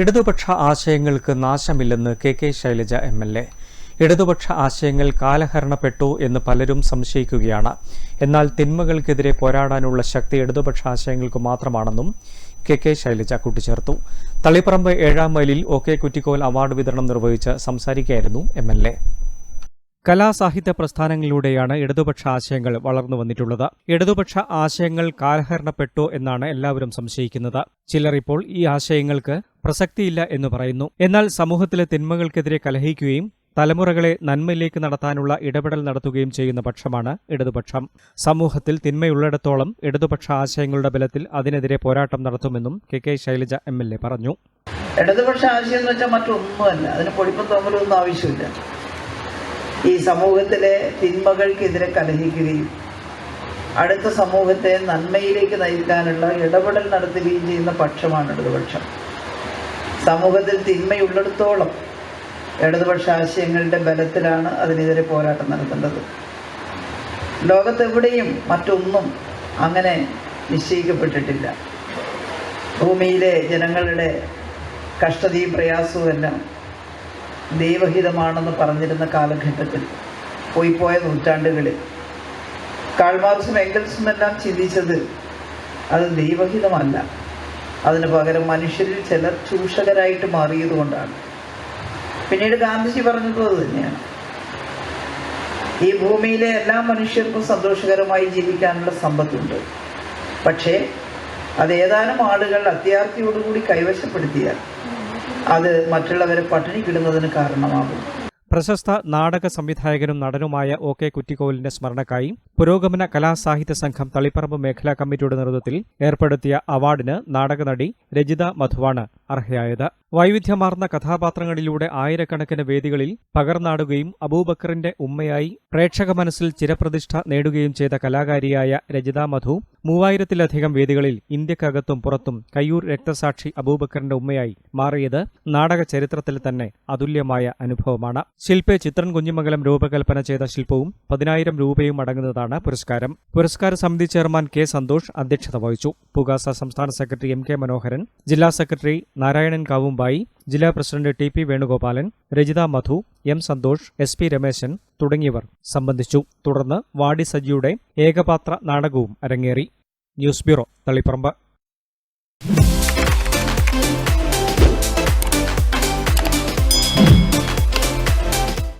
ഇടതുപക്ഷ ആശയങ്ങൾക്ക് നാശമില്ലെന്ന് K K Shailaja M L A. ഇടതുപക്ഷ ആശയങ്ങൾ കാലഹരണപ്പെട്ടു എന്ന് പലരും സംശയിക്കുകയാണ്. എന്നാൽ തിന്മകൾക്കെതിരെ പോരാടാനുള്ള ശക്തി ഇടതുപക്ഷ ആശയങ്ങൾക്ക് മാത്രമാണെന്നും കെ കെ ശൈലജ കൂട്ടിച്ചേർത്തു. തളിപ്പറമ്പ് ഏഴാം മൈലിൽ ഒ കെ കുറ്റിക്കോൽ അവാർഡ് വിതരണം നിർവഹിച്ച് സംസാരിക്കുകയായിരുന്നു എം എൽ എ. കലാസാഹിത്യ പ്രസ്ഥാനങ്ങളിലൂടെയാണ് ഇടതുപക്ഷ ആശയങ്ങൾ വളർന്നു വന്നിട്ടുള്ളത്. ഇടതുപക്ഷ ആശയങ്ങൾ കാലഹരണപ്പെട്ടു എന്നാണ് എല്ലാവരും സംശയിക്കുന്നത്. ചിലർ ഇപ്പോൾ ഈ ആശയങ്ങൾക്ക് പ്രസക്തിയില്ല എന്ന് പറയുന്നു. എന്നാൽ സമൂഹത്തിലെ തിന്മകൾക്കെതിരെ കലഹിക്കുകയും തലമുറകളെ നന്മയിലേക്ക് നടത്താനുള്ള ഇടപെടൽ നടത്തുകയും ചെയ്യുന്ന പക്ഷമാണ് ഇടതുപക്ഷം. സമൂഹത്തിൽ തിന്മയുള്ളിടത്തോളം ഇടതുപക്ഷ ആശയങ്ങളുടെ ബലത്തിൽ അതിനെതിരെ പോരാട്ടം നടത്തുമെന്നും K K Shailaja M L A പറഞ്ഞു. ഇടതുപക്ഷ ആശയം എന്ന് വെച്ചാൽ മറ്റൊന്നുമല്ല അതിന് പൊടിപ്പും തോന്നലൊന്നും ആവശ്യമില്ല. ഈ സമൂഹത്തിലെ തിന്മകൾക്കെതിരെ കലഹിക്കുകയും അടുത്ത സമൂഹത്തെ നന്മയിലേക്ക് നയിക്കാനുള്ള ഇടപെടൽ നടത്തുകയും ചെയ്യുന്ന പക്ഷമാണ് ഇടതുപക്ഷം. സമൂഹത്തിൽ തിന്മയുള്ളിടത്തോളം ഇടതുപക്ഷ ആശയങ്ങളുടെ ബലത്തിലാണ് അതിനെതിരെ പോരാട്ടം നടത്തേണ്ടത്. ലോകത്തെവിടെയും മറ്റൊന്നും അങ്ങനെ നിശ്ചയിക്കപ്പെട്ടിട്ടില്ല. ഭൂമിയിലെ ജനങ്ങളുടെ കഷ്ടതയും പ്രയാസവും എല്ലാം ദൈവഹിതമാണെന്ന് പറഞ്ഞിരുന്ന കാലഘട്ടത്തിൽ പോയിപ്പോയ നൂറ്റാണ്ടുകളിൽ. കാൾമാർസും എംഗൽസും എല്ലാം ചിന്തിച്ചത് അത് ദൈവഹിതമല്ല. അതിന് പകരം മനുഷ്യരിൽ ചിലർ ചൂഷകരായിട്ട് മാറിയതുകൊണ്ടാണ് പിന്നീട് ഗാന്ധിജി പറഞ്ഞതും അത് തന്നെയാണ്. ഈ ഭൂമിയിലെ എല്ലാ മനുഷ്യർക്കും സന്തോഷകരമായി ജീവിക്കാനുള്ള സമ്പത്തുണ്ട്. പക്ഷേ അത് ഏതാനും ആളുകൾ അത്യാർത്ഥിയോടുകൂടി കൈവശപ്പെടുത്തിയാൽ അത് മറ്റുള്ളവരെ പട്ടിണിക്കിടുന്നതിന് കാരണമാകും. പ്രശസ്ത നാടക സംവിധായകനും നടനുമായ ഒ കെ കുറ്റിക്കോലിന്റെ സ്മരണക്കായി പുരോഗമന കലാസാഹിത്യ സംഘം തളിപ്പറമ്പ് മേഖലാ കമ്മിറ്റിയുടെ നേതൃത്വത്തിൽ ഏർപ്പെടുത്തിയ അവാർഡിന് നാടകനടി രജിത മധുവാണ് അർഹയായത്. വൈവിധ്യമാർന്ന കഥാപാത്രങ്ങളിലൂടെ ആയിരക്കണക്കിന് വേദികളിൽ പകർന്നാടുകയും അബൂബക്കറിന്റെ ഉമ്മയായി പ്രേക്ഷക മനസ്സിൽ ചിരപ്രതിഷ്ഠ നേടുകയും ചെയ്ത കലാകാരിയായ രജിത മധു മൂവായിരത്തിലധികം വേദികളിൽ ഇന്ത്യക്കകത്തും പുറത്തും കയ്യൂർ രക്തസാക്ഷി അബൂബക്കറിന്റെ ഉമ്മയായി മാറിയത് നാടക ചരിത്രത്തിൽ തന്നെ അതുല്യമായ അനുഭവമാണ്. ശില്പെ ചിത്രൻ കുഞ്ഞിമംഗലം രൂപകൽപ്പന ചെയ്ത ശില്പവും പതിനായിരം രൂപയും അടങ്ങുന്നതാണ്. അവാർഡാണ് പുരസ്കാരം. പുരസ്കാര സമിതി ചെയർമാൻ കെ സന്തോഷ് അധ്യക്ഷത വഹിച്ചു. പുകാസ സംസ്ഥാന സെക്രട്ടറി എം കെ മനോഹരൻ ജില്ലാ സെക്രട്ടറി നാരായണൻ കാവുംബായി ജില്ലാ president T P Venugopalan Rajitha Madhu M Santhosh S P Rameshan തുടങ്ങിയവർ സംബന്ധിച്ചു. തുടർന്ന് വാടി സജിയുടെ ഏകപാത്ര നാടകവും അരങ്ങേറി. News bureau Taliparamba.